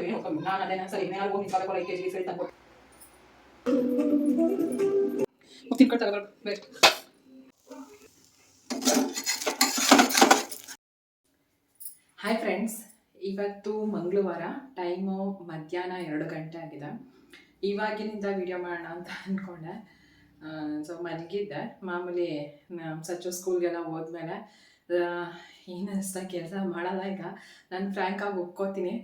ನೋಡ್ತೀವಿ ನೋಡ್ಕೊಂಡು ನಾನು ಅದೇ ಸರಿ ಇನ್ನೇನಾದ್ರು ಹೋಗಿ ಕಾಲ ಐದು ಕೆ ಜಿ ಸರಿ ತಂದ್ಕೊಟ್ಟು ಬೇಕು ಹಾಯ್ ಫ್ರೆಂಡ್ಸ್ ಇವತ್ತು ಮಂಗಳವಾರ ಟೈಮು ಮಧ್ಯಾಹ್ನ ಎರಡು ಗಂಟೆ ಆಗಿದೆ ಇವಾಗಿನಿಂದ ವಿಡಿಯೋ ಮಾಡೋಣ ಅಂತ ಅಂದ್ಕೊಂಡೆ ಸೊ ಮಲಗಿದ್ದೆ ಮಾಮೂಲಿ ನಮ್ಮ ಸಚ್ಚು ಸ್ಕೂಲ್ಗೆಲ್ಲ ಹೋದ್ಮೇಲೆ ಏನು ಅಷ್ಟ ಕೆಲಸ ಮಾಡಲ್ಲ ಈಗ ನಾನು ಫ್ರ್ಯಾಂಕಾಗಿ ಒಪ್ಕೋತೀನಿ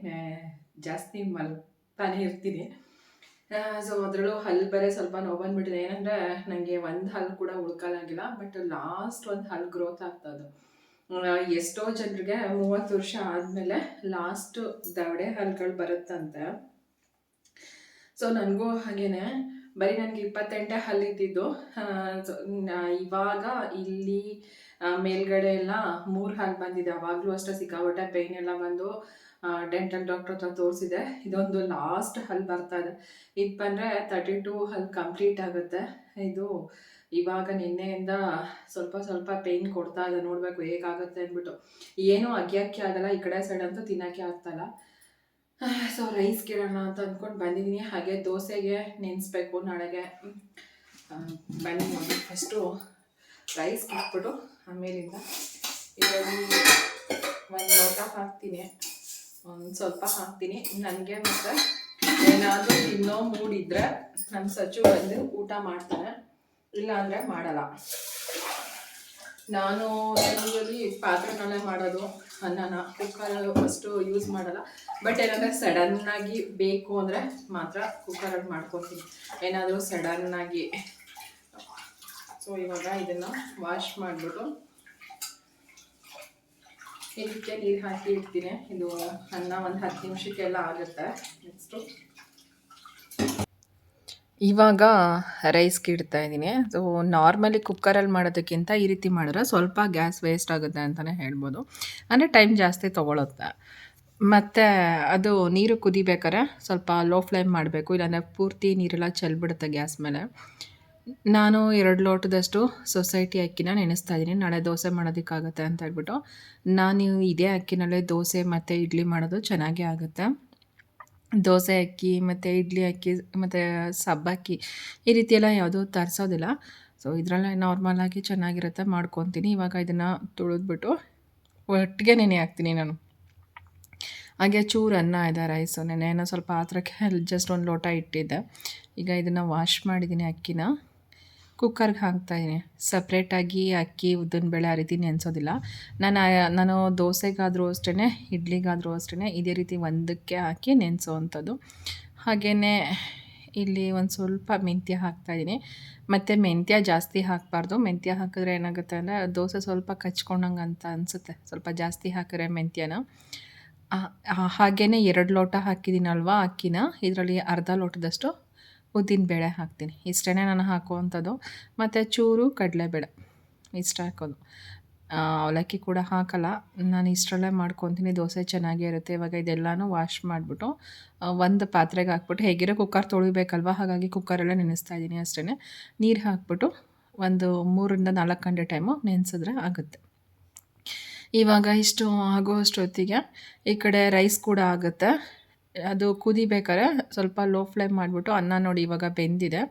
ಜಾಸ್ತಿ ಮಲ್ತಾನೆ ಇರ್ತೀನಿ. ಸೊ ಅದರಲ್ಲೂ ಹಲ್ಲು ಬೇರೆ ಸ್ವಲ್ಪ ನೋವು ಬಂದ್ಬಿಟ್ಟಿದೆ. ಏನಂದರೆ ನನಗೆ ಒಂದು ಹಲ್ಲು ಕೂಡ ಉಳ್ಕೊಳ್ಳಾಗಿಲ್ಲ ಬಟ್ ಲಾಸ್ಟ್ ಒಂದು ಹಲ್ಲು ಗ್ರೋತ್ ಆಗ್ತದೆ ಎಷ್ಟೋ ಜನರಿಗೆ ಮೂವತ್ತು ವರ್ಷ ಆದಮೇಲೆ ಲಾಸ್ಟ್ ದವಡೆ ಹಲ್ಗಳು ಬರುತ್ತಂತೆ. ಸೊ ನನಗೂ ಹಾಗೇನೆ. ಬರೀ ನನಗೆ ಇಪ್ಪತ್ತೆಂಟೇ ಹಲ್ಲಿದ್ದಿದ್ದು ಇವಾಗ ಇಲ್ಲಿ ಮೇಲ್ಗಡೆ ಎಲ್ಲ ಮೂರು ಹಲ್ಲು ಬಂದಿದೆ. ಅವಾಗಲೂ ಅಷ್ಟೇ ಸಿಕ್ಕಾಪಟ್ಟೆ ಪೇಯ್ನ್ ಎಲ್ಲ ಬಂದು ಡೆಂಟಲ್ ಡಾಕ್ಟರ್ ಹತ್ರ ತೋರಿಸಿದೆ. ಇದೊಂದು ಲಾಸ್ಟ್ ಹಲ್ ಬರ್ತಾ ಇದೆ. ಇದು ಬಂದರೆ ತರ್ಟಿ ಟು ಹಲ್ ಕಂಪ್ಲೀಟ್ ಆಗುತ್ತೆ. ಇದು ಇವಾಗ ನಿನ್ನೆಯಿಂದ ಸ್ವಲ್ಪ ಸ್ವಲ್ಪ ಪೇಯ್ನ್ ಕೊಡ್ತಾ ಇದೆ. ನೋಡಬೇಕು ಹೇಗಾಗುತ್ತೆ ಅಂದ್ಬಿಟ್ಟು. ಏನೂ ಅಗ್ಯಕ್ಕೆ ಆಗಲ್ಲ. ಈ ಕಡೆ ಸೈಡ್ ಅಂತೂ ತಿನ್ನೋಕ್ಕೆ ಆಗ್ತಾಯಿಲ್ಲ ಸೊ ರೈಸ್ ಕೇಳೋಣ ಅಂತ ಅಂದ್ಕೊಂಡು ಬಂದಿದ್ದೀನಿ ಹಾಗೆ ದೋಸೆಗೆ ನೆನೆಸ್ಬೇಕು ನಾಳೆಗೆ. ಬನ್ನಿ ನೋಡಿ. ಫಸ್ಟು ರೈಸ್ ಹಾಕ್ಬಿಟ್ಟು ಆಮೇಲಿಂದ ಇದರಲ್ಲಿ ಒಂದು ಲೋಟ ಹಾಕ್ತೀನಿ. ಒಂದು ಸ್ವಲ್ಪ, ಹಾಕ್ತೀನಿ. ನನಗೆ ಮತ್ತೆ ಏನಾದರೂ ತಿನ್ನೋ ಮೂಡಿದ್ರೆ ನನ್ನ ಸಚು ಬಂದು ಊಟ ಮಾಡ್ತಾನೆ ಇಲ್ಲ ಅಂದರೆ ಮಾಡಲ್ಲ. ನಾನು ಯೂಶಲಿ ಪಾತ್ರೆಗಳೇ ಮಾಡೋದು, ಅನ್ನನ ಕುಕ್ಕರ್ ಫಸ್ಟು ಯೂಸ್ ಮಾಡಲ್ಲ. ಬಟ್ ಏನಾದರೆ ಸಡನ್ನಾಗಿ ಬೇಕು ಅಂದರೆ ಮಾತ್ರ ಕುಕ್ಕರಲ್ಲಿ ಮಾಡ್ಕೊತೀನಿ. ಏನಾದರೂ ಸಡನ್ನಾಗಿ ಸೊ ಇವಾಗ ಇದನ್ನು ವಾಶ್ ಮಾಡಿಬಿಟ್ಟು ಇದಕ್ಕೆ ನೀರು ಹಾಕಿ ಇಡ್ತೀನಿ. ಇದು ಅನ್ನ ಒಂದು ಹತ್ತು ನಿಮಿಷಕ್ಕೆಲ್ಲ ಆಗುತ್ತೆ. ನೆಕ್ಸ್ಟು ಇವಾಗ ರೈಸ್ಗೆ ಇಡ್ತಾ ಇದ್ದೀನಿ. ಸೊ ನಾರ್ಮಲಿ ಕುಕ್ಕರಲ್ಲಿ ಮಾಡೋದಕ್ಕಿಂತ ಈ ರೀತಿ ಮಾಡಿದ್ರೆ ಸ್ವಲ್ಪ ಗ್ಯಾಸ್ ವೇಸ್ಟ್ ಆಗುತ್ತೆ ಅಂತಲೇ ಹೇಳ್ಬೋದು. ಅಂದರೆ ಟೈಮ್ ಜಾಸ್ತಿ ತೊಗೊಳುತ್ತೆ. ಮತ್ತು ಅದು ನೀರು ಕುದಿಬೇಕಾರೆ ಸ್ವಲ್ಪ ಲೋ ಫ್ಲೇಮ್ ಮಾಡಬೇಕು. ಇಲ್ಲಾಂದರೆ ಪೂರ್ತಿ ನೀರೆಲ್ಲ ಚೆಲ್ಬಿಡುತ್ತೆ ಗ್ಯಾಸ್ ಮೇಲೆ. ನಾನು ಎರಡು ಲೋಟದಷ್ಟು ಸೊಸೈಟಿ ಅಕ್ಕಿನ ನೆನೆಸ್ತಾ ಇದ್ದೀನಿ. ನಾಳೆ ದೋಸೆ ಮಾಡೋದಕ್ಕಾಗತ್ತೆ ಅಂತ ಹೇಳ್ಬಿಟ್ಟು. ನಾನು ಇದೇ ಅಕ್ಕಿನಲ್ಲೇ ದೋಸೆ ಮತ್ತು ಇಡ್ಲಿ ಮಾಡೋದು ಚೆನ್ನಾಗೇ ಆಗುತ್ತೆ. ದೋಸೆ ಅಕ್ಕಿ ಮತ್ತು ಇಡ್ಲಿ ಅಕ್ಕಿ ಮತ್ತು ಸಬ್ಬಕ್ಕಿ ಈ ರೀತಿಯೆಲ್ಲ ಯಾವುದೂ ತರಿಸೋದಿಲ್ಲ. ಸೊ ಇದರಲ್ಲೇ ನಾರ್ಮಲಾಗಿ ಚೆನ್ನಾಗಿರುತ್ತೆ ಮಾಡ್ಕೊತೀನಿ. ಇವಾಗ ಇದನ್ನು ತುಳಿದ್ಬಿಟ್ಟು ಒಟ್ಟಿಗೆ ನೆನೆ ಹಾಕ್ತೀನಿ ನಾನು. ಹಾಗೆ ಚೂರು ಅನ್ನ ಇದೆ ರೈಸು ನೆನೆನ ಸ್ವಲ್ಪ ಪಾತ್ರಕ್ಕೆ ಜಸ್ಟ್ ಒಂದು ಲೋಟ ಇಟ್ಟಿದ್ದೆ. ಈಗ ಇದನ್ನು ವಾಶ್ ಮಾಡಿದ್ದೀನಿ ಅಕ್ಕಿನ. ಕುಕ್ಕರ್ಗೆ ಹಾಕ್ತಾಯಿದ್ದೀನಿ ಸಪ್ರೇಟಾಗಿ ಅಕ್ಕಿ ಉದ್ದಿನಬೇಳೆ ಆ ರೀತಿ ನೆನೆಸೋದಿಲ್ಲ. ನಾನು ನಾನು ದೋಸೆಗಾದರೂ ಅಷ್ಟೇ ಇಡ್ಲಿಗಾದರೂ ಅಷ್ಟೇ ಇದೇ ರೀತಿ ಒಂದಕ್ಕೆ ಹಾಕಿ ನೆನೆಸೋವಂಥದ್ದು. ಹಾಗೆಯೇ ಇಲ್ಲಿ ಒಂದು ಸ್ವಲ್ಪ ಮೆಂತ್ಯ ಹಾಕ್ತಾಯಿದ್ದೀನಿ ಮತ್ತು ಮೆಂತ್ಯ ಜಾಸ್ತಿ ಹಾಕಬಾರ್ದು. ಮೆಂತ್ಯ ಹಾಕಿದ್ರೆ ಏನಾಗುತ್ತೆ ಅಂದರೆ, ದೋಸೆ ಸ್ವಲ್ಪ ಕಚ್ಕೊಂಡಂಗೆ ಅಂತ ಅನಿಸುತ್ತೆ. ಸ್ವಲ್ಪ ಜಾಸ್ತಿ ಹಾಕಿದ್ರೆ ಮೆಂತ್ಯನ. ಹಾಗೆಯೇ ಎರಡು ಲೋಟ ಹಾಕಿದ್ದೀನಲ್ವಾ ಅಕ್ಕಿನ. ಇದರಲ್ಲಿ ಅರ್ಧ ಲೋಟದಷ್ಟು ಉದ್ದಿನಬೇಳೆ ಹಾಕ್ತೀನಿ. ಇಷ್ಟೇ ನಾನು ಹಾಕುವಂಥದ್ದು. ಮತ್ತು ಚೂರು ಕಡಲೆಬೇಳೆ ಇಷ್ಟ ಹಾಕೋದು. ಅವಲಕ್ಕಿ ಕೂಡ ಹಾಕಲ್ಲ. ನಾನು ಇಷ್ಟರಲ್ಲೇ ಮಾಡ್ಕೊತೀನಿ. ದೋಸೆ ಚೆನ್ನಾಗೇ ಇರುತ್ತೆ. ಇವಾಗ ಇದೆಲ್ಲನೂ ವಾಶ್ ಮಾಡಿಬಿಟ್ಟು ಒಂದು ಪಾತ್ರೆಗೆ ಹಾಕ್ಬಿಟ್ಟು, ಹೇಗಿರೋ ಕುಕ್ಕರ್ ತೊಳಿಬೇಕಲ್ವ? ಹಾಗಾಗಿ ಕುಕ್ಕರಲ್ಲೇ ನೆನೆಸ್ತಾ ಇದ್ದೀನಿ ಅಷ್ಟೇ ನೀರು ಹಾಕ್ಬಿಟ್ಟು ಒಂದು ಮೂರರಿಂದ ನಾಲ್ಕು ಗಂಟೆ ಟೈಮು ನೆನೆಸಿದ್ರೆ ಆಗುತ್ತೆ. ಇವಾಗ ಇಷ್ಟು ಆಗೋ ಅಷ್ಟೊತ್ತಿಗೆ ಈ ಕಡೆ ರೈಸ್ ಕೂಡ ಆಗುತ್ತೆ. ಅದು ಕುದಿಬೇಕಾದ್ರೆ ಸ್ವಲ್ಪ ಲೋ ಫ್ಲೇಮ್ ಮಾಡಿಬಿಟ್ಟು ಅನ್ನ ನೋಡಿ ಇವಾಗ ಬೆಂದಿದೆ.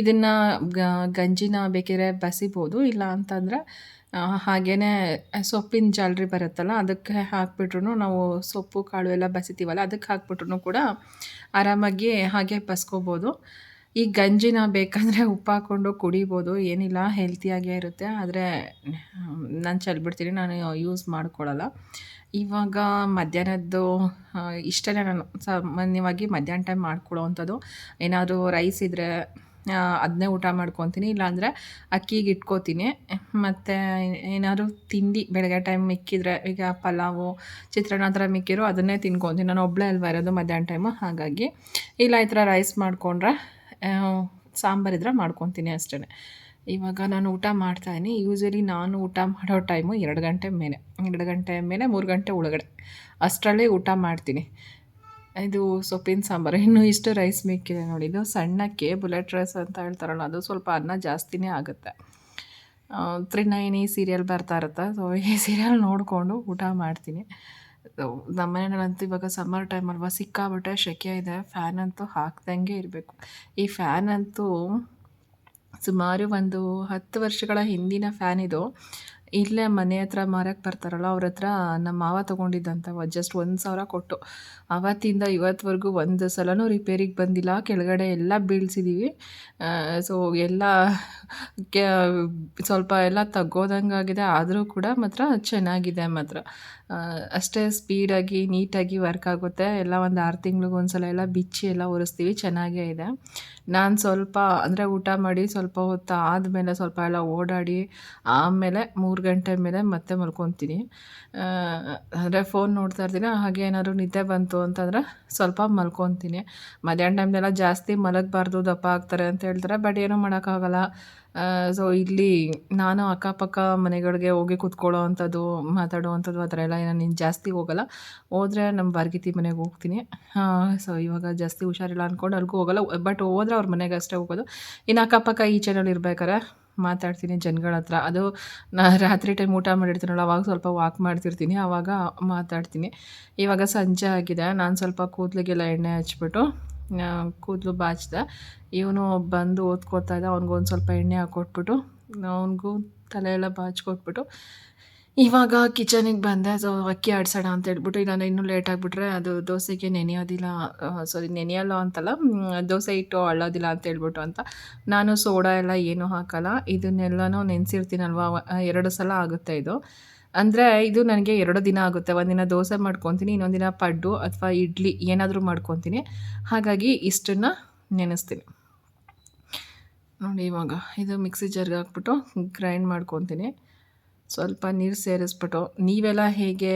ಇದನ್ನು ಗಂಜಿನ ಬೇಕಿದ್ರೆ ಬಸಿಬೋದು, ಇಲ್ಲ ಅಂತಂದರೆ ಹಾಗೇ ಸೊಪ್ಪಿನ ಜಾಲರಿ ಬರುತ್ತಲ್ಲ, ಅದಕ್ಕೆ ಹಾಕ್ಬಿಟ್ರು ನಾವು ಸೊಪ್ಪು, ಕಾಳು ಎಲ್ಲ ಬಸಿತೀವಲ್ಲ, ಅದಕ್ಕೆ ಹಾಕ್ಬಿಟ್ರು ಕೂಡ ಆರಾಮಾಗಿ ಹಾಗೆ ಬಸ್ಕೋಬೋದು. ಈ ಗಂಜಿನ ಬೇಕಂದರೆ ಉಪ್ಪು ಹಾಕ್ಕೊಂಡು ಕುಡಿಬೋದು, ಏನಿಲ್ಲ ಹೆಲ್ತಿಯಾಗೇ ಇರುತ್ತೆ, ಆದರೆ ನಾನು ಚೆಲ್ಬಿಡ್ತೀನಿ, ನಾನು ಯೂಸ್ ಮಾಡ್ಕೊಳ್ಳಲ್ಲ ಇವಾಗ ಮಧ್ಯಾಹ್ನದ್ದು ಇಷ್ಟೆಲ್ಲ ಇಷ್ಟೇ ನಾನು ಸಾಮಾನ್ಯವಾಗಿ ಮಧ್ಯಾಹ್ನ ಟೈಮ್ ಮಾಡ್ಕೊಳ್ಳೋವಂಥದ್ದು ಏನಾದರೂ ರೈಸ್ ಇದ್ದರೆ ಅದನ್ನೇ ಊಟ ಮಾಡ್ಕೊತೀನಿ. ಇಲ್ಲಾಂದರೆ ಅಕ್ಕಿಗೆ ಇಟ್ಕೋತೀನಿ. ಮತ್ತು ಏನಾದರೂ ತಿಂಡಿ, ಬೆಳಗ್ಗೆ ಟೈಮ್ ಮಿಕ್ಕಿದ್ರೆ ಈಗ ಪಲಾವು, ಚಿತ್ರಾನ್ನ ಆ ಥರ ಮಿಕ್ಕಿರೋ ಅದನ್ನೇ ತಿನ್ಕೊತೀನಿ. ನಾನು ಒಬ್ಬಳೇ ಅಲ್ವಾ ಇರೋದು ಮಧ್ಯಾಹ್ನ ಟೈಮು ಹಾಗಾಗಿ. ಇಲ್ಲ, ಈ ಥರ ರೈಸ್ ಮಾಡಿಕೊಂಡ್ರೆ ಸಾಂಬಾರಿದ್ರೆ ಮಾಡ್ಕೊತೀನಿ ಅಷ್ಟೇ ಇವಾಗ ನಾನು ಊಟ ಮಾಡ್ತಾಯಿದ್ದೀನಿ ಯೂಶ್ವಲಿ ನಾನು ಊಟ ಮಾಡೋ ಟೈಮು ಎರಡು ಗಂಟೆ ಮೇಲೆ. ಎರಡು ಗಂಟೆ ಮೇಲೆ ಮೂರು ಗಂಟೆ ಒಳಗಡೆ. ಅಷ್ಟರಲ್ಲೇ ಊಟ ಮಾಡ್ತೀನಿ. ಇದು ಸೊಪ್ಪಿನ ಸಾಂಬಾರು. ಇನ್ನು ಇಷ್ಟು ರೈಸ್ ಮಿಕ್ಕಿದೆ ನೋಡಿ, ಇದು ಸಣ್ಣಕ್ಕೆ ಬುಲೆಟ್ ರೈಸ್ ಅಂತ ಹೇಳ್ತಾರಲ್ಲ, ಅದು ಸ್ವಲ್ಪ ಅನ್ನ ಜಾಸ್ತಿನೇ ಆಗುತ್ತೆ. ತ್ರಿನಯನಿ ಸೀರಿಯಲ್ ಬರ್ತಾ ಇರುತ್ತೆ. ಸೊ ಈ ಸೀರಿಯಲ್ ನೋಡಿಕೊಂಡು ಊಟ ಮಾಡ್ತೀನಿ. ನಮ್ಮ ಮನೆಯಲ್ಲಂತೂ ಇವಾಗ ಸಮ್ಮರ್ ಟೈಮಲ್ವ ಅಲ್ವಾ, ಸಿಕ್ಕಾಪಟ್ಟೆ ಸೆಕೆ ಇದೆ. ಫ್ಯಾನ್ ಅಂತೂ ಹಾಕ್ದಂಗೆ ಇರಬೇಕು. ಈ ಫ್ಯಾನ್ ಅಂತೂ ಸುಮಾರು ಒಂದು ಹತ್ತು ವರ್ಷಗಳ ಹಿಂದಿನ ಫ್ಯಾನ್ ಇದು. ಇಲ್ಲೇ ಮನೆ ಹತ್ರ ಮಾರಕ್ಕೆ ಬರ್ತಾರಲ್ಲ, ಅವ್ರ ಹತ್ರ ನಮ್ಮ ಮಾವ ತೊಗೊಂಡಿದ್ದಂತ ಜಸ್ಟ್ ಒಂದು ಸಾವಿರ ಕೊಟ್ಟು. ಆವತ್ತಿಂದ ಇವತ್ತುವರೆಗೂ ಒಂದು ಸಲನೂ ರಿಪೇರಿಗೆ ಬಂದಿಲ್ಲ, ಕೆಳಗಡೆ ಎಲ್ಲ ಬೀಳ್ಸಿದ್ದೀವಿ ಸೊ ಎಲ್ಲ ಸ್ವಲ್ಪ ಎಲ್ಲ ತಗ್ಗೋದಂಗಾಗಿದೆ ಆದರೂ ಕೂಡ ಮಾತ್ರ ಚೆನ್ನಾಗಿದೆ ಮಾತ್ರ. ಅಷ್ಟೇ ಸ್ಪೀಡಾಗಿ ನೀಟಾಗಿ ವರ್ಕ್ ಆಗುತ್ತೆ. ಎಲ್ಲ ಒಂದು ಆರು ತಿಂಗ್ಳಿಗೆ ಒಂದು ಸಲ ಎಲ್ಲ ಬಿಚ್ಚಿ ಎಲ್ಲ ಒರೆಸ್ತೀವಿ, ಚೆನ್ನಾಗೇ ಇದೆ. ನಾನು ಸ್ವಲ್ಪ ಅಂದರೆ ಊಟ ಮಾಡಿ ಸ್ವಲ್ಪ ಹೊತ್ತು ಆದಮೇಲೆ ಸ್ವಲ್ಪ ಎಲ್ಲ ಓಡಾಡಿ ಆಮೇಲೆ ಮೂರು ಗಂಟೆ ಮೇಲೆ ಮತ್ತೆ ಮಲ್ಕೊತೀನಿ. ಅಂದರೆ ಫೋನ್ ನೋಡ್ತಾ ಇರ್ತೀನಿ. ಹಾಗೆ ಏನಾದ್ರು ನಿದ್ದೆ ಬಂತು ಅಂತಂದರೆ ಸ್ವಲ್ಪ ಮಲ್ಕೊತೀನಿ. ಮಧ್ಯಾಹ್ನ ಟೈಮ್ದೆಲ್ಲ ಜಾಸ್ತಿ ಮಲಗಬಾರ್ದು, ದಪ್ಪ ಆಗ್ತಾರೆ ಅಂತ ಹೇಳ್ತಾರೆ. ಬಟ್ ಏನೂ ಮಾಡೋಕ್ಕಾಗಲ್ಲ. ಸೊ ಇಲ್ಲಿ ನಾನು ಅಕ್ಕಪಕ್ಕ ಮನೆಗಳಿಗೆ ಹೋಗಿ ಕೂತ್ಕೊಳ್ಳೋ ಅಂಥದ್ದು ಮಾತಾಡೋ ಅಂಥದ್ದು ಆ ಥರ ಎಲ್ಲ ನೀನು ಜಾಸ್ತಿ ಹೋಗಲ್ಲ. ಹೋದರೆ ನಮ್ಮ ಬಾರ್ಗಿತಿ ಮನೆಗೆ ಹೋಗ್ತೀನಿ. ಸೊ ಇವಾಗ ಜಾಸ್ತಿ ಹುಷಾರಿಲ್ಲ ಅಂದ್ಕೊಂಡು ಅಲ್ಲಿಗೂ ಹೋಗಲ್ಲ. ಬಟ್ ಹೋದ್ರೆ ಅವ್ರ ಮನೆಗೆ ಅಷ್ಟೇ ಹೋಗೋದು. ಇನ್ನು ಅಕ್ಕಪಕ್ಕ ಈಚೆನಲ್ಲಿ ಇರ್ಬೇಕಾರೆ ಮಾತಾಡ್ತೀನಿ ಜನಗಳ ಹತ್ರ. ಅದು ನಾ ರಾತ್ರಿ ಟೈಮ್ ಊಟ ಮಾಡಿರ್ತೀನಲ್ಲ, ಅವಾಗ ಸ್ವಲ್ಪ ವಾಕ್ ಮಾಡ್ತಿರ್ತೀನಿ ಆವಾಗ ಮಾತಾಡ್ತೀನಿ. ಇವಾಗ ಸಂಜೆ ಆಗಿದೆ. ನಾನು ಸ್ವಲ್ಪ ಕೂದಲಿಗೆಲ್ಲ ಎಣ್ಣೆ ಹಚ್ಬಿಟ್ಟು ಕೂದಲು ಬಾಚ್ದೆ. ಇವನು ಬಂದು ಓದ್ಕೋತಾ ಇದ್ದ ಅವ್ನಿಗೊಂದು ಸ್ವಲ್ಪ ಎಣ್ಣೆ ಹಾಕ್ಕೊಟ್ಬಿಟ್ಟು ಅವನಿಗೂ ತಲೆ ಎಲ್ಲ ಬಾಚ್ಕೊಟ್ಬಿಟ್ಟು, ಇವಾಗ ಕಿಚನಿಗೆ ಬಂದೆ. ಸೊ ಅಕ್ಕಿ ಆಡ್ಸೋಣ ಅಂತ ಹೇಳ್ಬಿಟ್ಟು, ಇಲ್ಲ ಇನ್ನೂ ಲೇಟ್ ಆಗಿಬಿಟ್ರೆ ಅದು ದೋಸೆಗೆ ನೆನೆಯೋದಿಲ್ಲ. ಸಾರಿ ನೆನೆಯಲ್ಲ ಅಂತಲ್ಲ ದೋಸೆ ಇಟ್ಟು ಅಳ್ಳೋದಿಲ್ಲ ಅಂತ ಹೇಳ್ಬಿಟ್ಟು ಅಂತ. ನಾನು ಸೋಡಾ ಎಲ್ಲ ಏನೂ ಹಾಕಲ್ಲ. ಇದನ್ನೆಲ್ಲನೂ ನೆನೆಸಿರ್ತೀನಲ್ವ? ಎರಡು ಸಲ ಆಗುತ್ತೆ ಇದು. ಅಂದರೆ ಇದು ನನಗೆ ಎರಡು ದಿನ ಆಗುತ್ತೆ. ಒಂದಿನ ದೋಸೆ ಮಾಡ್ಕೊತೀನಿ, ಇನ್ನೊಂದಿನ ದಿನ ಪಡ್ಡು ಅಥವಾ ಇಡ್ಲಿ ಏನಾದರೂ ಮಾಡ್ಕೊತೀನಿ. ಹಾಗಾಗಿ ಇಷ್ಟನ್ನು ನೆನೆಸ್ತೀನಿ. ನೋಡಿ ಇವಾಗ ಇದು ಮಿಕ್ಸಿ ಜಾರ್ಗೆ ಹಾಕ್ಬಿಟ್ಟು ಗ್ರೈಂಡ್ ಮಾಡ್ಕೊತೀನಿ. ಸ್ವಲ್ಪ ನೀರು ಸೇರಿಸ್ಬಿಟ್ಟು, ನೀವೆಲ್ಲ ಹೇಗೆ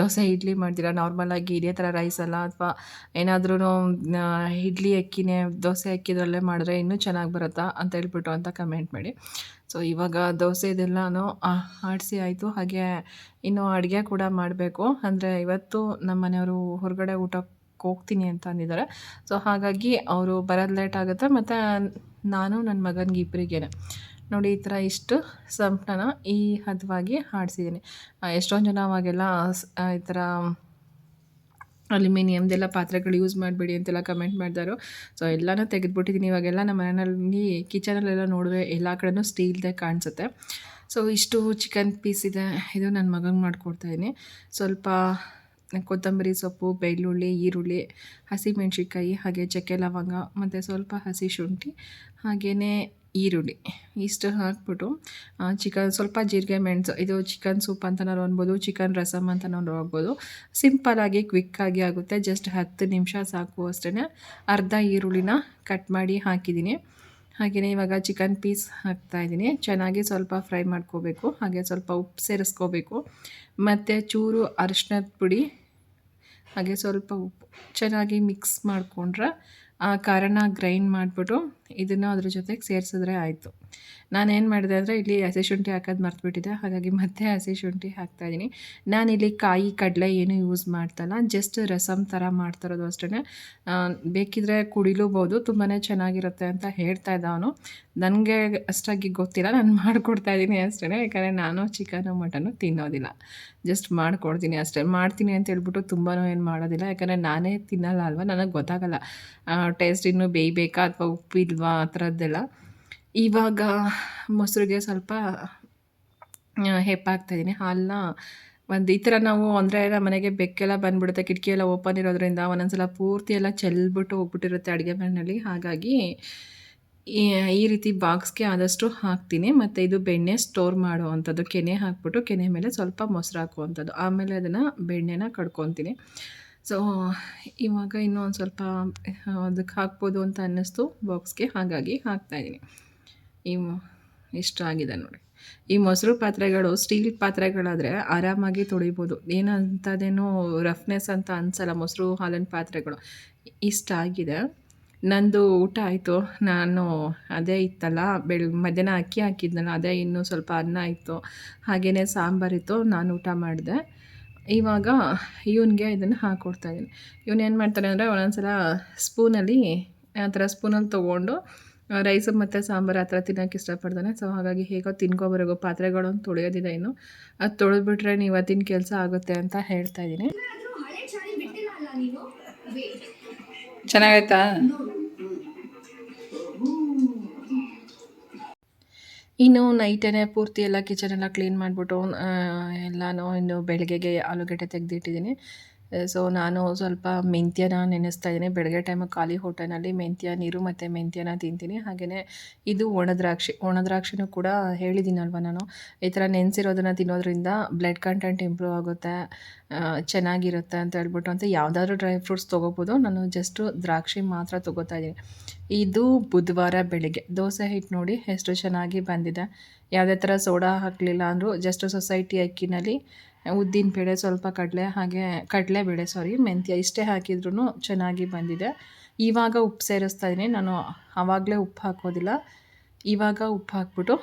ದೋಸೆ, ಇಡ್ಲಿ ಮಾಡ್ತೀರಾ? ನಾರ್ಮಲಾಗಿ ಇದೇ ಥರ ರೈಸ್ ಅಲ್ಲ ಅಥವಾ ಏನಾದ್ರೂ ಇಡ್ಲಿ ಅಕ್ಕಿನೇ, ದೋಸೆ ಅಕ್ಕಿದರಲ್ಲೇ ಮಾಡಿದ್ರೆ ಇನ್ನೂ ಚೆನ್ನಾಗಿ ಬರುತ್ತಾ ಅಂತ ಹೇಳ್ಬಿಟ್ಟು ಅಂತ ಕಮೆಂಟ್ ಮಾಡಿ. ಸೊ ಇವಾಗ ದೋಸೆ ಇದೆಲ್ಲನೂ ಆಡಿಸಿ ಆಯಿತು. ಹಾಗೆ ಇನ್ನು ಅಡುಗೆ ಕೂಡ ಮಾಡಬೇಕು. ಅಂದರೆ ಇವತ್ತು ನಮ್ಮ ಮನೆಯವರು ಹೊರಗಡೆ ಊಟಕ್ಕೆ ಹೋಗ್ತೀನಿ ಅಂತ ಅಂದಿದ್ದಾರೆ. ಸೊ ಹಾಗಾಗಿ ಅವರು ಬರೋದು ಲೇಟ್ ಆಗುತ್ತೆ. ಮತ್ತು ನಾನು, ನನ್ನ ಮಗನಿಗೆ ಇಬ್ಬರಿಗೇನೆ ನೋಡಿ ಈ ಥರ ಇಷ್ಟು ಸಂಪಟನ ಈ ಹದವಾಗಿ ಆಡಿಸಿದ್ದೀನಿ ಎಷ್ಟೊಂದು ಜನ ಅವಾಗೆಲ್ಲ ಈ ಥರ ಅಲ್ಯೂಮಿನಿಯಮ್ದೆಲ್ಲ ಪಾತ್ರೆಗಳು ಯೂಸ್ ಮಾಡಬೇಡಿ ಅಂತೆಲ್ಲ ಕಮೆಂಟ್ ಮಾಡಿದಾರೋ. ಸೊ, ಎಲ್ಲನೂ ತೆಗೆದುಬಿಟ್ಟಿದ್ದೀನಿ ಇವಾಗೆಲ್ಲ ನಮ್ಮ ಮನೆಯಲ್ಲಿ ಕಿಚನಲ್ಲೆಲ್ಲ ನೋಡುವೆ ಎಲ್ಲ ಕಡೆನೂ ಸ್ಟೀಲ್ದೆ ಕಾಣಿಸುತ್ತೆ. ಸೊ, ಇಷ್ಟು ಚಿಕನ್ ಪೀಸ್ ಇದೆ. ಇದು ನನ್ನ ಮಗನಿಗೆ ಮಾಡಿಕೊಡ್ತಾಯಿದ್ದೀನಿ ಸ್ವಲ್ಪ ಕೊತ್ತಂಬರಿ ಸೊಪ್ಪು, ಬೆಳ್ಳುಳ್ಳಿ, ಈರುಳ್ಳಿ, ಹಸಿಮೆಣ್ಸಿನ್ಕಾಯಿ, ಹಾಗೆ ಚಕ್ಕೆ ಲವಂಗ, ಮತ್ತು ಸ್ವಲ್ಪ ಹಸಿ ಶುಂಠಿ ಹಾಗೆಯೇ ಈರುಳ್ಳಿ. ಇಷ್ಟು ಹಾಕ್ಬಿಟ್ಟು ಚಿಕನ್ ಸ್ವಲ್ಪ ಜೀರಿಗೆ, ಮೆಣಸು, ಇದು ಚಿಕನ್ ಸೂಪ್ ಅಂತನಾದ್ರು ಅನ್ಬೋದು, ಚಿಕನ್ ರಸಮ್ ಅಂತನಾದ್ರು ಆಗ್ಬೋದು ಸಿಂಪಲಾಗಿ ಕ್ವಿಕ್ಕಾಗಿ ಆಗುತ್ತೆ. ಜಸ್ಟ್ ಹತ್ತು ನಿಮಿಷ ಸಾಕು ಅಷ್ಟೇ ಅರ್ಧ ಈರುಳ್ಳಿನ ಕಟ್ ಮಾಡಿ ಹಾಕಿದ್ದೀನಿ. ಹಾಗೆಯೇ ಇವಾಗ ಚಿಕನ್ ಪೀಸ್ ಹಾಕ್ತಾಯಿದ್ದೀನಿ ಚೆನ್ನಾಗಿ ಸ್ವಲ್ಪ ಫ್ರೈ ಮಾಡ್ಕೋಬೇಕು. ಹಾಗೆ ಸ್ವಲ್ಪ ಉಪ್ಪು ಸೇರಿಸ್ಕೋಬೇಕು. ಮತ್ತು ಚೂರು ಅರಿಶಿನದ ಪುಡಿ, ಹಾಗೆ ಸ್ವಲ್ಪ ಉಪ್ಪು ಚೆನ್ನಾಗಿ ಮಿಕ್ಸ್ ಮಾಡಿಕೊಂಡ್ರೆ, ಆ ಖಾರನ ಗ್ರೈಂಡ್ ಮಾಡಿಬಿಟ್ಟು ಇದನ್ನು ಅದ್ರ ಜೊತೆಗೆ ಸೇರಿಸಿದ್ರೆ ಆಯಿತು. ನಾನೇನು ಮಾಡಿದೆ ಅಂದರೆ ಇಲ್ಲಿ ಹಸಿ ಶುಂಠಿ ಹಾಕೋದು ಮರ್ತುಬಿಟ್ಟಿದ್ದೆ ಹಾಗಾಗಿ ಮತ್ತೆ ಹಸಿ ಶುಂಠಿ ನಾನು ನಾನಿಲ್ಲಿ ಕಾಯಿ, ಕಡಲೆ ಏನು ಯೂಸ್ ಮಾಡ್ತಲ್ಲ ಜಸ್ಟ್ ರಸಮ್ ಥರ ಮಾಡ್ತಾರೋದು ಅಷ್ಟೇ ಬೇಕಿದ್ರೆ ಕುಡಿಲೂಬೋದು ತುಂಬಾ ಚೆನ್ನಾಗಿರುತ್ತೆ ಅಂತ ಹೇಳ್ತಾ ಇದ್ದ ಅವನು. ನನಗೆ ಅಷ್ಟಾಗಿ ಗೊತ್ತಿಲ್ಲ, ನಾನು ಮಾಡಿಕೊಡ್ತಾ ಇದ್ದೀನಿ ಅಷ್ಟೇ ಯಾಕಂದರೆ ನಾನು ಚಿಕನು ಮಟನು ತಿನ್ನೋದಿಲ್ಲ. ಜಸ್ಟ್ ಮಾಡಿಕೊಡ್ತೀನಿ ಅಷ್ಟೇ. ಮಾಡ್ತೀನಿ ಅಂತ ಹೇಳ್ಬಿಟ್ಟು ತುಂಬಾ ಏನು ಮಾಡೋದಿಲ್ಲ. ಯಾಕಂದರೆ ನಾನೇ ತಿನ್ನಲ್ಲ ಅಲ್ವಾ? ನನಗೆ ಗೊತ್ತಾಗಲ್ಲ. ಟೇಸ್ಟ್ ಇನ್ನೂ ಬೇಯಬೇಕಾ? ಅಥವಾ ಉಪ್ಪಿಲ್ವಾ ಆ ಥರದ್ದೆಲ್ಲ. ಇವಾಗ ಮೊಸರಿಗೆ ಸ್ವಲ್ಪ ಹೆಪ್ಪಾಗ್ತಾಯಿದ್ದೀನಿ ಹಾಲನ್ನ ಒಂದು ಈ ಥರ ನಾವು ಅಂದರೆ ನಮ್ಮ ಮನೆಗೆ ಬೆಕ್ಕೆಲ್ಲ ಬಂದ್ಬಿಡುತ್ತೆ, ಕಿಟಕಿ ಎಲ್ಲ ಓಪನ್ ಇರೋದ್ರಿಂದ ಒಂದೊಂದು ಸಲ ಪೂರ್ತಿ ಎಲ್ಲ ಚೆಲ್ಬಿಟ್ಟು ಹೋಗ್ಬಿಟ್ಟಿರುತ್ತೆ ಅಡುಗೆ ಮನೆಯಲ್ಲಿ. ಹಾಗಾಗಿ ಈ ರೀತಿ ಬಾಕ್ಸ್ಗೆ ಆದಷ್ಟು ಹಾಕ್ತೀನಿ. ಮತ್ತು ಇದು ಬೆಣ್ಣೆ ಸ್ಟೋರ್ ಮಾಡುವಂಥದ್ದು. ಕೆನೆ ಹಾಕ್ಬಿಟ್ಟು ಕೆನೆ ಮೇಲೆ ಸ್ವಲ್ಪ ಮೊಸರು ಹಾಕುವಂಥದ್ದು. ಆಮೇಲೆ ಅದನ್ನು ಬೆಣ್ಣೆನ ಕಡ್ಕೊತೀನಿ. ಸೊ ಇವಾಗ ಇನ್ನೂ ಒಂದು ಸ್ವಲ್ಪ ಅದಕ್ಕೆ ಹಾಕ್ಬೋದು ಅಂತ ಅನ್ನಿಸ್ತು ಬಾಕ್ಸ್ಗೆ ಹಾಗಾಗಿ ಹಾಕ್ತಾಯಿದ್ದೀನಿ ಈ ಇಷ್ಟ ಆಗಿದೆ ನೋಡಿ. ಈ ಮೊಸರು ಪಾತ್ರೆಗಳು ಸ್ಟೀಲ್ ಪಾತ್ರೆಗಳಾದರೆ ಆರಾಮಾಗಿ ತೊಳಿಬೋದು. ಏನಂಥದ್ದೇನೋ ರಫ್ನೆಸ್ ಅಂತ ಅನಿಸಲ್ಲ ಮೊಸರು ಹಾಲಿನ ಪಾತ್ರೆಗಳು. ಇಷ್ಟ ಆಗಿದೆ. ನಂದು ಊಟ ಆಯಿತು. ನಾನು ಅದೇ ಇತ್ತಲ್ಲ, ಬೆಳ್, ಮಧ್ಯಾಹ್ನ ಅಕ್ಕಿ ಹಾಕಿದ್ನಲ್ಲ, ಅದೇ ಇನ್ನೂ ಸ್ವಲ್ಪ ಅನ್ನ ಇತ್ತು. ಹಾಗೆಯೇ ಸಾಂಬಾರಿತ್ತು ನಾನು ಊಟ ಮಾಡಿದೆ. ಇವಾಗ ಇವನಿಗೆ ಇದನ್ನು ಹಾಕ್ಕೊಡ್ತಾಯಿದ್ದೀನಿ ಇವನು ಏನು ಮಾಡ್ತಾನೆ ಅಂದರೆ ಒಂದೊಂದ್ಸಲ ಸ್ಪೂನಲ್ಲಿ ಆ ಥರ ಸ್ಪೂನಲ್ಲಿ ತೊಗೊಂಡು ರೈಸು ಮತ್ತು ಸಾಂಬಾರು ಆ ಥರ ತಿನ್ನೋಕ್ಕೆ ಇಷ್ಟಪಡ್ತಾನೆ. ಸೊ ಹಾಗಾಗಿ ಹೇಗೋ ತಿನ್ಕೊಬರೋಗೋ ಪಾತ್ರೆಗಳನ್ನು ತೊಳೆಯೋದಿದೆ ಇನ್ನು. ಅದು ತೊಳೆದ್ಬಿಟ್ರೆ ನೀವು ಇವತ್ತಿನ ಕೆಲಸ ಆಗುತ್ತೆ ಅಂತ ಹೇಳ್ತಾ ಇದ್ದೀನಿ ಚೆನ್ನಾಗಾಯ್ತಾ? ಇನ್ನು ನೈಟೇ ಪೂರ್ತಿ ಎಲ್ಲ ಕಿಚನ್ ಎಲ್ಲ ಕ್ಲೀನ್ ಮಾಡಿಬಿಟ್ಟು ಎಲ್ಲನೂ ಇನ್ನು ಬೆಳಗ್ಗೆಗೆ ಆಲೂಗಡ್ಡೆ ತೆಗೆದಿಟ್ಟಿದ್ದೀನಿ. ಸೊ ನಾನು ಸ್ವಲ್ಪ ಮೆಂತ್ಯನ ನೆನೆಸ್ತಾ ಇದ್ದೀನಿ. ಬೆಳಗ್ಗೆ ಟೈಮು ಖಾಲಿ ಹೋಟೆಲ್ನಲ್ಲಿ ಮೆಂತ್ಯ, ನೀರು ಮತ್ತು ಮೆಂತ್ಯನ ತಿಂತೀನಿ. ಹಾಗೆಯೇ ಇದು ಒಣದ್ರಾಕ್ಷಿ, ಒಣದ್ರಾಕ್ಷಿನೂ ಒಣ ದ್ರಾಕ್ಷಿನೂ ಕೂಡ ಹೇಳಿದ್ದೀನಲ್ವ ನಾನು. ಈ ಥರ ನೆನೆಸಿರೋದನ್ನು ತಿನ್ನೋದ್ರಿಂದ ಬ್ಲಡ್ ಕಂಟೆಂಟ್ ಇಂಪ್ರೂವ್ ಆಗುತ್ತೆ ಚೆನ್ನಾಗಿರುತ್ತೆ ಅಂತ ಹೇಳ್ಬಿಟ್ಟು ಅಂತ ಯಾವುದಾದ್ರೂ ಡ್ರೈ ಫ್ರೂಟ್ಸ್ ತೊಗೋಬೋದು. ನಾನು ಜಸ್ಟು ದ್ರಾಕ್ಷಿ ಮಾತ್ರ ತೊಗೋತಾ ಇದ್ದೀನಿ. ಇದು ಬುಧವಾರ ಬೆಳಿಗ್ಗೆ. ದೋಸೆ ಹಿಟ್ಟು ನೋಡಿ ಎಷ್ಟು ಚೆನ್ನಾಗಿ ಬಂದಿದೆ. ಯಾವುದೇ ಥರ ಸೋಡಾ ಹಾಕಲಿಲ್ಲ ಅಂದರೂ ಜಸ್ಟ್ ಸೊಸೈಟಿ ಅಕ್ಕಿನಲ್ಲಿ ಉದ್ದಿನ ಬೇಳೆ ಸ್ವಲ್ಪ ಕಡಲೆ, ಹಾಗೆ ಕಡಲೆಬೇಳೆ ಸಾರಿ ಮೆಂತ್ಯ ಇಷ್ಟೇ ಹಾಕಿದ್ರೂ ಚೆನ್ನಾಗಿ ಬಂದಿದೆ. ಇವಾಗ ಉಪ್ಪು ಸೇರಿಸ್ತಾ ಇದ್ದೀನಿ ನಾನು ಆವಾಗಲೇ ಉಪ್ಪು ಹಾಕೋದಿಲ್ಲ. ಇವಾಗ ಉಪ್ಪು ಹಾಕ್ಬಿಟ್ಟು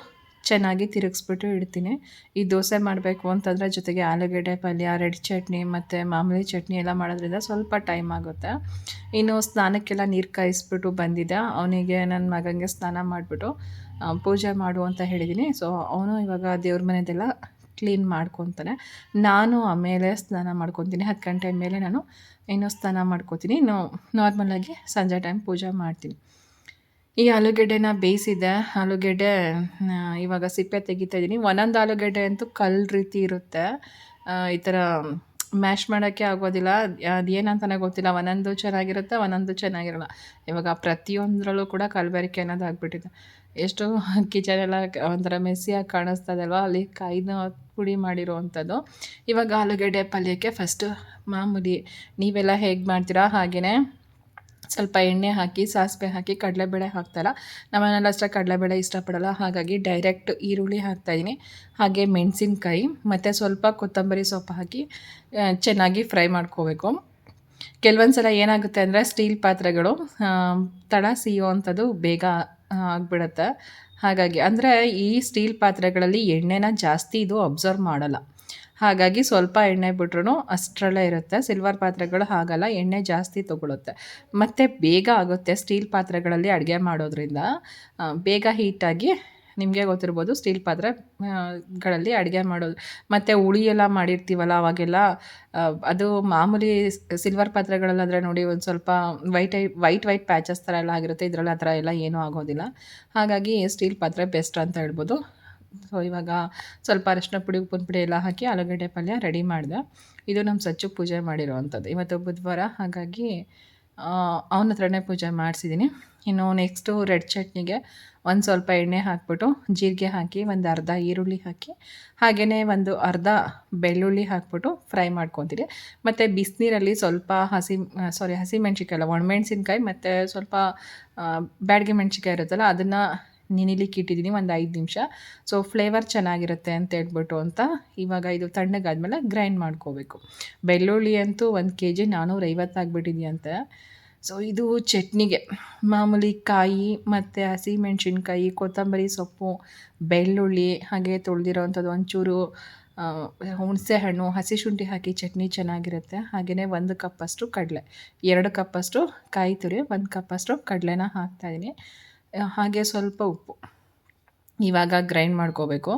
ಚೆನ್ನಾಗಿ ತಿರುಗಿಸ್ಬಿಟ್ಟು ಇಡ್ತೀನಿ. ಈ ದೋಸೆ ಮಾಡಬೇಕು ಅಂತಂದರೆ ಜೊತೆಗೆ ಆಲೂಗಡ್ಡೆ, ಪಲ್ಯ, ರೆಡ್ ಚಟ್ನಿ ಮತ್ತು ಮಾಮೂಲಿ ಚಟ್ನಿ ಎಲ್ಲ ಮಾಡೋದ್ರಿಂದ ಸ್ವಲ್ಪ ಟೈಮ್ ಆಗುತ್ತೆ. ಇನ್ನು ಸ್ನಾನಕ್ಕೆಲ್ಲ ನೀರು ಕಾಯಿಸ್ಬಿಟ್ಟು ಬಂದಿದ್ದೆ. ಅವನಿಗೆ ನನ್ನ ಮಗನಿಗೆ ಸ್ನಾನ ಮಾಡಿಬಿಟ್ಟು ಪೂಜೆ ಮಾಡು ಅಂತ ಹೇಳಿದ್ದೀನಿ ಸೊ ಅವನು ಇವಾಗ ದೇವ್ರ ಮನೆದೆಲ್ಲ ಕ್ಲೀನ್ ಮಾಡ್ಕೊತಾನೆ. ನಾನು ಆಮೇಲೆ ಸ್ನಾನ ಮಾಡ್ಕೊತೀನಿ. ಹತ್ತು ಗಂಟೆ ಮೇಲೆ ನಾನು ಇನ್ನೂ ಸ್ನಾನ ಮಾಡ್ಕೊತೀನಿ. ಇನ್ನು ನಾರ್ಮಲಾಗಿ ಸಂಜೆ ಟೈಮ್ ಪೂಜೆ ಮಾಡ್ತೀನಿ. ಈ ಆಲೂಗೆಡ್ಡೆನ ಬೇಯಿಸಿದೆ ಆಲೂಗೆಡ್ಡೆ ಇವಾಗ ಸಿಪ್ಪೆ ತೆಗಿತಾ ಇದ್ದೀನಿ. ಒಂದೊಂದು ಆಲೂಗೆಡ್ಡೆ ಅಂತೂ ಕಲ್ಲು ರೀತಿ ಇರುತ್ತೆ. ಈ ಥರ ಮ್ಯಾಶ್ ಮಾಡೋಕ್ಕೆ ಆಗೋದಿಲ್ಲ. ಅದು ಏನಂತಾನೆ ಗೊತ್ತಿಲ್ಲ. ಒಂದೊಂದು ಚೆನ್ನಾಗಿರುತ್ತೆ, ಒಂದೊಂದು ಚೆನ್ನಾಗಿರಲ್ಲ. ಇವಾಗ ಪ್ರತಿಯೊಂದರಲ್ಲೂ ಕೂಡ ಕಲಬೆರಕೆ ಅನ್ನೋದು ಆಗಿಬಿಟ್ಟಿದೆ. ಎಷ್ಟು ಕಿಚನೆಲ್ಲ ಒಂಥರ ಮೆಸ್ಸಿಯಾಗಿ ಕಾಣಿಸ್ತದಲ್ವ? ಅಲ್ಲಿ ಕಾಯಿನ ಪುಡಿ ಮಾಡಿರುವಂಥದ್ದು. ಇವಾಗ ಆಲೂಗಡ್ಡೆ ಪಲ್ಯಕ್ಕೆ ಫಸ್ಟು ಮಾಮೂಲಿ ನೀವೆಲ್ಲ ಹೇಗೆ ಮಾಡ್ತೀರಾ? ಹಾಗೆಯೇ ಸ್ವಲ್ಪ ಎಣ್ಣೆ ಹಾಕಿ, ಸಾಸಿವೆ ಹಾಕಿ, ಕಡಲೆಬೇಳೆ ಹಾಕ್ತಾರ. ನಮ್ಮನೇಲಿ ಅಷ್ಟೇ ಕಡಲೆಬೇಳೆ ಇಷ್ಟಪಡಲ್ಲ. ಹಾಗಾಗಿ ಡೈರೆಕ್ಟ್ ಈರುಳ್ಳಿ ಹಾಕ್ತಾಯಿದ್ದೀನಿ ಹಾಗೆ ಮೆಣಸಿನ್ಕಾಯಿ, ಮತ್ತು ಸ್ವಲ್ಪ ಕೊತ್ತಂಬರಿ ಸೊಪ್ಪು ಹಾಕಿ ಚೆನ್ನಾಗಿ ಫ್ರೈ ಮಾಡ್ಕೋಬೇಕು. ಕೆಲವೊಂದು ಸಲ ಏನಾಗುತ್ತೆ ಅಂದರೆ ಸ್ಟೀಲ್ ಪಾತ್ರೆಗಳು ತಳ ಸಿಯೋ ಅಂಥದ್ದು ಬೇಗ ಆಗಿಬಿಡತ್ತೆ. ಹಾಗಾಗಿ ಅಂದರೆ ಈ ಸ್ಟೀಲ್ ಪಾತ್ರೆಗಳಲ್ಲಿ ಎಣ್ಣೆನ ಜಾಸ್ತಿ ಇದು ಅಬ್ಸರ್ವ್ ಮಾಡಲ್ಲ. ಹಾಗಾಗಿ ಸ್ವಲ್ಪ ಎಣ್ಣೆ ಬಿಟ್ರೂ ಅಷ್ಟರಲ್ಲೇ ಇರುತ್ತೆ. ಸಿಲ್ವರ್ ಪಾತ್ರೆಗಳು ಹಾಗಲ್ಲ, ಎಣ್ಣೆ ಜಾಸ್ತಿ ತೊಗೊಳುತ್ತೆ. ಮತ್ತು ಬೇಗ ಆಗುತ್ತೆ ಸ್ಟೀಲ್ ಪಾತ್ರೆಗಳಲ್ಲಿ ಅಡುಗೆ ಮಾಡೋದ್ರಿಂದ. ಬೇಗ ಹೀಟಾಗಿ ನಿಮಗೆ ಗೊತ್ತಿರ್ಬೋದು ಸ್ಟೀಲ್ ಪಾತ್ರೆಗಳಲ್ಲಿ ಅಡುಗೆ ಮಾಡೋದು. ಮತ್ತು ಹುಳಿ ಎಲ್ಲ ಮಾಡಿರ್ತೀವಲ್ಲ ಅವಾಗೆಲ್ಲ ಅದು ಮಾಮೂಲಿ ಸಿಲ್ವರ್ ಪಾತ್ರೆಗಳಲ್ಲಾದರೆ ನೋಡಿ ಒಂದು ಸ್ವಲ್ಪ ವೈಟ್ ವೈಟ್ ವೈಟ್ ಪ್ಯಾಚಸ್ ಥರ ಎಲ್ಲ ಆಗಿರುತ್ತೆ. ಇದರಲ್ಲಿ ಆ ಥರ ಎಲ್ಲ ಏನೂ ಆಗೋದಿಲ್ಲ. ಹಾಗಾಗಿ ಸ್ಟೀಲ್ ಪಾತ್ರೆ ಬೆಸ್ಟ್ ಅಂತ ಹೇಳ್ಬೋದು. ಸೊ ಇವಾಗ ಸ್ವಲ್ಪ ಅರಶಿನ ಪುಡಿ, ಉಪ್ಪಿನ ಪುಡಿ ಎಲ್ಲ ಹಾಕಿ ಆಲೂಗಡ್ಡೆ ಪಲ್ಯ ರೆಡಿ ಮಾಡಿದೆ. ಇದು ನಮ್ಮ ಸಚ್ಚು ಪೂಜೆ ಮಾಡಿರೋವಂಥದ್ದು. ಇವತ್ತು ಬುಧವಾರ, ಹಾಗಾಗಿ ಅವನ ಹತ್ರನೇ ಪೂಜೆ ಮಾಡಿಸಿದ್ದೀನಿ ಇನ್ನು ನೆಕ್ಸ್ಟು ರೆಡ್ ಚಟ್ನಿಗೆ ಒಂದು ಸ್ವಲ್ಪ ಎಣ್ಣೆ ಹಾಕ್ಬಿಟ್ಟು ಜೀರಿಗೆ ಹಾಕಿ, ಒಂದು ಅರ್ಧ ಈರುಳ್ಳಿ ಹಾಕಿ ಹಾಗೆಯೇ ಒಂದು ಅರ್ಧ ಬೆಳ್ಳುಳ್ಳಿ ಹಾಕ್ಬಿಟ್ಟು ಫ್ರೈ ಮಾಡ್ಕೊತೀನಿ ಮತ್ತು ಬಿಸಿನೀರಲ್ಲಿ ಸ್ವಲ್ಪ ಹಸಿ ಸಾರಿ ಹಸಿ ಮೆಣಸಿನ್ಕಾಯಿ ಒಣಮೆಣ್ಸಿನ್ಕಾಯಿ ಮತ್ತು ಸ್ವಲ್ಪ ಬ್ಯಾಡಿಗೆ ಮೆಣ್ಸಿನ್ಕಾಯಿ ಇರುತ್ತಲ್ಲ, ಅದನ್ನು ನೆನಿಲಿಕ್ಕೆ ಇಟ್ಟಿದ್ದೀನಿ ಒಂದು ಐದು ನಿಮಿಷ. ಸೊ ಫ್ಲೇವರ್ ಚೆನ್ನಾಗಿರುತ್ತೆ ಅಂತ ಹೇಳ್ಬಿಟ್ಟು ಅಂತ ಇವಾಗ ಇದು ತಣ್ಣಗಾದ್ಮೇಲೆ ಗ್ರೈಂಡ್ ಮಾಡ್ಕೋಬೇಕು. ಬೆಳ್ಳುಳ್ಳಿ ಅಂತೂ ಒಂದು ಕೆ ಜಿ ನಾನ್ನೂರೈವತ್ತು ಅಂತ. ಸೊ ಇದು ಚಟ್ನಿಗೆ. ಮಾಮೂಲಿ ಕಾಯಿ ಮತ್ತು ಹಸಿ ಮೆಣಸಿನ್ಕಾಯಿ ಕೊತ್ತಂಬರಿ ಸೊಪ್ಪು, ಬೆಳ್ಳುಳ್ಳಿ, ಹಾಗೆ ತೊಳೆದಿರೋವಂಥದ್ದು ಒಂಚೂರು ಹುಣಸೆ ಹಣ್ಣು, ಹಸಿ ಶುಂಠಿ ಹಾಕಿ ಚಟ್ನಿ ಚೆನ್ನಾಗಿರುತ್ತೆ. ಹಾಗೆಯೇ ಒಂದು ಕಪ್ಪಷ್ಟು ಕಡಲೆ. ಎರಡು ಕಪ್ಪಷ್ಟು ಕಾಯಿ ತುರಿ, ಒಂದು ಕಪ್ಪಷ್ಟು ಕಡಲೆನ ಹಾಕ್ತಾಯಿದ್ದೀನಿ ಹಾಗೆ ಸ್ವಲ್ಪ ಉಪ್ಪು. ಇವಾಗ ಗ್ರೈಂಡ್ ಮಾಡ್ಕೋಬೇಕು.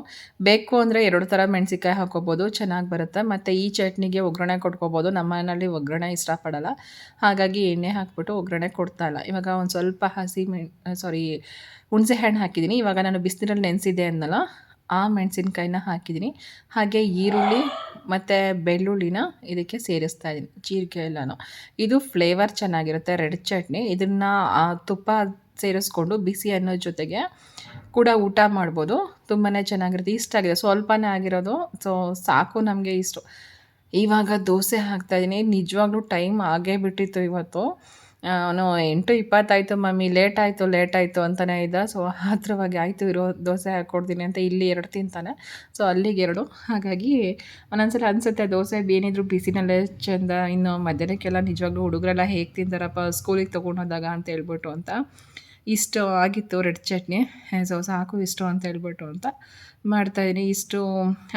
ಬೇಕು ಅಂದರೆ ಎರಡು ಥರ ಮೆಣಸಿಕಾಯಿ ಹಾಕ್ಕೋಬೋದು ಚೆನ್ನಾಗಿ ಬರುತ್ತೆ. ಮತ್ತು ಈ ಚಟ್ನಿಗೆ ಒಗ್ಗರಣೆ ಕೊಟ್ಕೋಬೋದು. ನಮ್ಮ ಮನೆಯಲ್ಲಿ ಒಗ್ಗರಣೆ ಇಷ್ಟಪಡಲ್ಲ. ಹಾಗಾಗಿ ಎಣ್ಣೆ ಹಾಕ್ಬಿಟ್ಟು ಒಗ್ಗರಣೆ ಕೊಡ್ತಾ ಇಲ್ಲ. ಇವಾಗ ಒಂದು ಸ್ವಲ್ಪ ಹಸಿ ಸಾರಿ ಹುಣಸೆ ಹಣ್ಣು ಹಾಕಿದ್ದೀನಿ. ಇವಾಗ ನಾನು ಬಿಸಿನೀರಲ್ಲಿ ನೆನೆಸಿದ್ದೆ ಅನ್ನಲ್ಲ ಆ ಮೆಣಸಿನ್ಕಾಯಿನ ಹಾಕಿದ್ದೀನಿ. ಹಾಗೆ ಈರುಳ್ಳಿ ಮತ್ತು ಬೆಳ್ಳುಳ್ಳಿನ ಇದಕ್ಕೆ ಸೇರಿಸ್ತಾ ಇದ್ದೀನಿ. ಜೀರಿಗೆ ಎಲ್ಲನೂ. ಇದು ಫ್ಲೇವರ್ ಚೆನ್ನಾಗಿರುತ್ತೆ ರೆಡ್ ಚಟ್ನಿ. ಇದನ್ನು ತುಪ್ಪ ಸೇರಿಸ್ಕೊಂಡು ಬಿಸಿ ಅನ್ನೋ ಜೊತೆಗೆ ಕೂಡ ಊಟ ಮಾಡ್ಬೋದು. ತುಂಬಾ ಚೆನ್ನಾಗಿರುತ್ತೆ. ಇಷ್ಟ ಆಗಿದೆ. ಸ್ವಲ್ಪನೇ ಆಗಿರೋದು. ಸೊ ಸಾಕು ನಮಗೆ ಇಷ್ಟು. ಇವಾಗ ದೋಸೆ ಹಾಕ್ತಾಯಿದ್ದೀನಿ ನಿಜವಾಗ್ಲೂ ಟೈಮ್ ಆಗೇ ಬಿಟ್ಟಿತ್ತು ಇವತ್ತು. ಅವನು ಎಂಟು ಇಪ್ಪತ್ತಾಯಿತು ಮಮ್ಮಿ. ಲೇಟ್ ಆಯಿತು ಲೇಟ್ ಆಯಿತು ಅಂತಲೇ ಇದ್ದ. ಸೊ ಹತ್ರವಾಗಿ ಆಯಿತು ಇರೋ ದೋಸೆ ಹಾಕ್ಕೊಡ್ತೀನಿ ಅಂತ ಇಲ್ಲಿ ಎರಡು ತಿಂತಾನೆ. ಸೊ ಅಲ್ಲಿಗೆ ಎರಡು. ಹಾಗಾಗಿ ಒಂದೊಂದ್ಸಲ ಅನಿಸುತ್ತೆ ದೋಸೆ ಏನಿದ್ರು ಬಿಸಿನಲ್ಲೇ ಚೆಂದ. ಇನ್ನು ಮಧ್ಯಾಹ್ನಕ್ಕೆಲ್ಲ ನಿಜವಾಗ್ಲೂ ಹುಡುಗರೆಲ್ಲ ಹೇಗೆ ತಿಂತಾರಪ್ಪ? ಸ್ಕೂಲಿಗೆ ತೊಗೊಂಡು ಹೋದಾಗ ಅಂತ ಹೇಳ್ಬಿಟ್ಟು ಅಂತ. ಇಷ್ಟು ಆಗಿತ್ತು ರೆಡ್ ಚಟ್ನಿ. ಸೊ ಸಾಕು ಇಷ್ಟು ಅಂತ ಹೇಳ್ಬಿಟ್ಟು ಅಂತ. ಮಾಡ್ತಾಯಿದ್ದೀನಿ. ಇಷ್ಟು,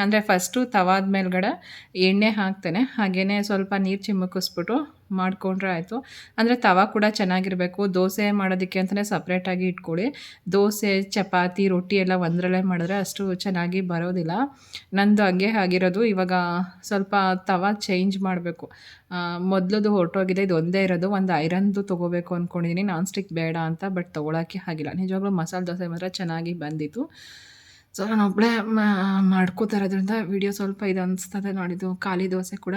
ಅಂದರೆ ಫಸ್ಟು ತವಾದ ಮೇಲ್ಗಡೆ ಎಣ್ಣೆ ಹಾಕ್ತೇನೆ. ಹಾಗೆಯೇ ಸ್ವಲ್ಪ ನೀರು ಚಿಮುಕಿಸ್ಬಿಟ್ಟು ಮಾಡಿಕೊಂಡ್ರೆ ಆಯಿತು. ಅಂದರೆ ತವ ಕೂಡ ಚೆನ್ನಾಗಿರಬೇಕು. ದೋಸೆ ಮಾಡೋದಕ್ಕೆ ಅಂತಲೇ ಸಪ್ರೇಟಾಗಿ ಇಟ್ಕೊಳ್ಳಿ. ದೋಸೆ, ಚಪಾತಿ, ರೊಟ್ಟಿ ಎಲ್ಲ ಒಂದರಲ್ಲೇ ಮಾಡಿದ್ರೆ ಅಷ್ಟು ಚೆನ್ನಾಗಿ ಬರೋದಿಲ್ಲ. ನಂದು ಹಂಗೆ ಆಗಿರೋದು. ಇವಾಗ ಸ್ವಲ್ಪ ತವ ಚೇಂಜ್ ಮಾಡಬೇಕು. ಮೊದಲದು ಹೊರಟೋಗಿದೆ. ಇದು ಒಂದೇ ಇರೋದು. ಒಂದು ಐರನ್ದು ತೊಗೋಬೇಕು ಅಂದ್ಕೊಂಡಿದ್ದೀನಿ ನಾನ್ ಸ್ಟಿಕ್ ಬೇಡ ಅಂತ, ಬಟ್ ತೊಗೊಳಕ್ಕೆ ಆಗಿಲ್ಲ. ನಿಜವಾಗ್ಲೂ ಮಸಾಲೆ ದೋಸೆ ಮಾತ್ರ ಚೆನ್ನಾಗಿ ಬಂದಿತ್ತು. ಸೊ ನಾನು ಒಬ್ಬಳೇ ಮಾಡ್ಕೋತಾ ಇರೋದ್ರಿಂದ ವಿಡಿಯೋ ಸ್ವಲ್ಪ ಇದು ಅನಿಸ್ತದೆ ನೋಡಿದ್ದು. ಖಾಲಿ ದೋಸೆ ಕೂಡ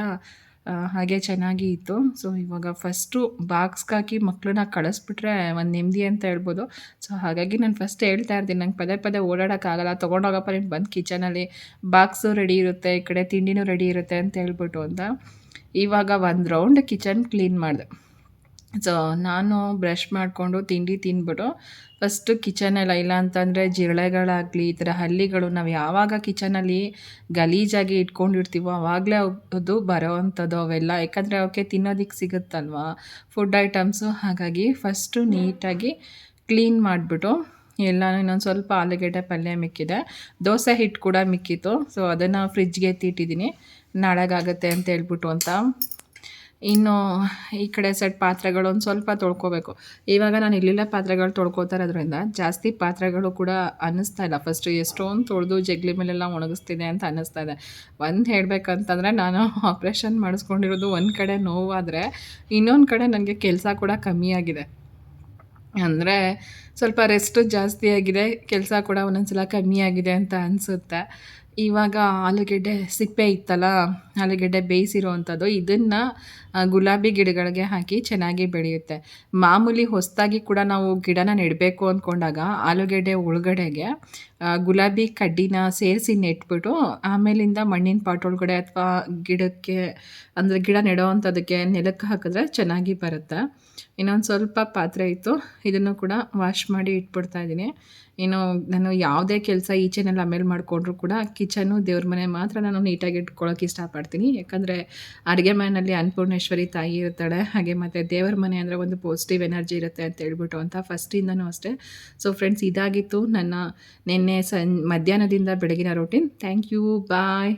ಹಾಗೆ ಚೆನ್ನಾಗಿ ಇತ್ತು. ಸೊ ಇವಾಗ ಫಸ್ಟು ಬಾಕ್ಸ್ಗೆ ಹಾಕಿ ಮಕ್ಕಳನ್ನ ಕಳಿಸ್ಬಿಟ್ರೆ ಒಂದು ನೆಮ್ಮದಿ ಅಂತ ಹೇಳ್ಬೋದು. ಸೊ ಹಾಗಾಗಿ ನಾನು ಫಸ್ಟ್ ಹೇಳ್ತಾ ಇರ್ತೀನಿ. ನಂಗೆ ಪದೇ ಪದೇ ಓಡಾಡೋಕ್ಕಾಗಲ್ಲ ತೊಗೊಂಡೋಗಪ್ಪ, ನೀನು ಬಂದು ಕಿಚನಲ್ಲಿ ಬಾಕ್ಸು ರೆಡಿ ಇರುತ್ತೆ, ಈ ಕಡೆ ತಿಂಡಿನೂ ರೆಡಿ ಇರುತ್ತೆ ಅಂತ ಹೇಳ್ಬಿಟ್ಟು ಅಂತ. ಇವಾಗ ಒಂದು ರೌಂಡ್ ಕಿಚನ್ ಕ್ಲೀನ್ ಮಾಡಿದೆ. ಸೊ ನಾನು ಬ್ರಷ್ ಮಾಡಿಕೊಂಡು ತಿಂಡಿ ತಿಂದ್ಬಿಟ್ಟು ಫಸ್ಟು ಕಿಚನಲ್ಲಿ ಇಲ್ಲ ಅಂತಂದರೆ ಜಿರಳೆಗಳಾಗಲಿ, ಈ ಥರ ಹಲ್ಲಿಗಳು ನಾವು ಯಾವಾಗ ಕಿಚನಲ್ಲಿ ಗಲೀಜಾಗಿ ಇಟ್ಕೊಂಡಿರ್ತೀವೋ ಆವಾಗಲೇ ಅದು ಬರೋ ಅಂಥದ್ದು ಅವೆಲ್ಲ. ಯಾಕಂದರೆ ಅವಕ್ಕೆ ತಿನ್ನೋದಕ್ಕೆ ಸಿಗುತ್ತಲ್ವ? ಫುಡ್ ಐಟಮ್ಸು ಹಾಗಾಗಿ ಫಸ್ಟು ನೀಟಾಗಿ ಕ್ಲೀನ್ ಮಾಡಿಬಿಟ್ಟು ಎಲ್ಲ ಇನ್ನೊಂದು ಸ್ವಲ್ಪ ಆಲೂಗೆಡ್ಡೆ ಪಲ್ಯ ಮಿಕ್ಕಿದೆ. ದೋಸೆ ಹಿಟ್ಟು ಕೂಡ ಮಿಕ್ಕಿತ್ತು. ಸೊ ಅದನ್ನು ಫ್ರಿಜ್ಗೆ ಎತ್ತಿಟ್ಟಿದ್ದೀನಿ. ನಾಳೆಗಾಗತ್ತೆ ಅಂತ ಹೇಳ್ಬಿಟ್ಟು ಅಂತ. ಇನ್ನು ಈ ಕಡೆ ಸೆಟ್ ಪಾತ್ರೆಗಳು ಒಂದು ಸ್ವಲ್ಪ ತೊಳ್ಕೋಬೇಕು. ಇವಾಗ ನಾನು ಇಲ್ಲಿಲ್ಲ ಪಾತ್ರೆಗಳು ತೊಳ್ಕೊತಾ ಇರೋದ್ರಿಂದ ಜಾಸ್ತಿ ಪಾತ್ರೆಗಳು ಕೂಡ ಅನ್ನಿಸ್ತಾ ಇಲ್ಲ. ಫಸ್ಟು ಎಷ್ಟೊಂದು ತೊಳೆದು ಜಗ್ಲಿ ಮೇಲೆಲ್ಲ ಒಣಗಿಸ್ತಿದೆ ಅಂತ ಅನ್ನಿಸ್ತಾ ಇದೆ. ಒಂದು ಹೇಳಬೇಕಂತಂದರೆ ನಾನು ಆಪ್ರೇಷನ್ ಮಾಡಿಸ್ಕೊಂಡಿರೋದು ಒಂದು ಕಡೆ ನೋವಾದರೆ ಇನ್ನೊಂದು ಕಡೆ ನನಗೆ ಕೆಲಸ ಕೂಡ ಕಮ್ಮಿಯಾಗಿದೆ ಅಂದರೆ ಸ್ವಲ್ಪ ರೆಸ್ಟು ಜಾಸ್ತಿ ಆಗಿದೆ, ಕೆಲಸ ಕೂಡ ಒಂದೊಂದು ಸಲ ಕಮ್ಮಿ ಆಗಿದೆ ಅಂತ ಅನಿಸುತ್ತೆ. ಇವಾಗ ಆಲೂಗೆಡ್ಡೆ ಸಿಪ್ಪೆ ಇತ್ತಲ್ಲ, ಆಲೂಗೆಡ್ಡೆ ಬೇಯಿಸಿರೋ ಅಂಥದ್ದು ಇದನ್ನು ಗುಲಾಬಿ ಗಿಡಗಳಿಗೆ ಹಾಕಿ ಚೆನ್ನಾಗಿ ಬೆಳೆಯುತ್ತೆ. ಮಾಮೂಲಿ ಹೊಸದಾಗಿ ಕೂಡ ನಾವು ಗಿಡನ ನೆಡಬೇಕು ಅಂದ್ಕೊಂಡಾಗ ಆಲೂಗೆಡ್ಡೆ ಒಳಗಡೆಗೆ ಗುಲಾಬಿ ಕಡ್ಡಿನ ಸೇರಿಸಿ ನೆಟ್ಬಿಟ್ಟು ಆಮೇಲಿಂದ ಮಣ್ಣಿನ ಪಾಟ್ ಒಳಗಡೆ ಅಥವಾ ಗಿಡಕ್ಕೆ, ಅಂದರೆ ಗಿಡ ನೆಡೋವಂಥದಕ್ಕೆ ನೆಲಕ್ಕೆ ಹಾಕಿದ್ರೆ ಚೆನ್ನಾಗಿ ಬರುತ್ತೆ. ಇನ್ನೊಂದು ಸ್ವಲ್ಪ ಪಾತ್ರೆ ಇತ್ತು, ಇದನ್ನು ಕೂಡ ವಾಶ್ ಮಾಡಿ ಇಟ್ಬಿಡ್ತಾ ಇದ್ದೀನಿ. ಇನ್ನು ನಾನು ಯಾವುದೇ ಕೆಲಸ ಈಚೆನೆಲ್ಲ ಆಮೇಲೆ ಮಾಡಿಕೊಂಡ್ರು ಕೂಡ ಕಿಚನು ದೇವ್ರ ಮನೆ ಮಾತ್ರ ನಾನು ನೀಟಾಗಿ ಇಟ್ಕೊಳ್ಳೋಕೆ ಇಷ್ಟಪಡ್ತೀನಿ. ಯಾಕಂದರೆ ಅಡುಗೆ ಮನೆಯಲ್ಲಿ ಅನ್ನಪೂರ್ಣೇಶ್ವರಿ ತಾಯಿ ಇರ್ತಾಳೆ, ಹಾಗೆ ಮತ್ತು ದೇವರ ಮನೆ ಅಂದರೆ ಒಂದು ಪಾಸಿಟಿವ್ ಎನರ್ಜಿ ಇರುತ್ತೆ ಅಂತ ಹೇಳ್ಬಿಟ್ಟು ಅಂತ ಫಸ್ಟಿಂದನೂ ಅಷ್ಟೇ. ಸೊ ಫ್ರೆಂಡ್ಸ್ ಇದಾಗಿತ್ತು. ನನ್ನ ನಿನ್ನೆ ಸಂ ಮಧ್ಯಾಹ್ನದಿಂದ ಬೆಳಗಿನ ರೂಟೀನ್ ಥ್ಯಾಂಕ್ ಯು ಬಾಯ್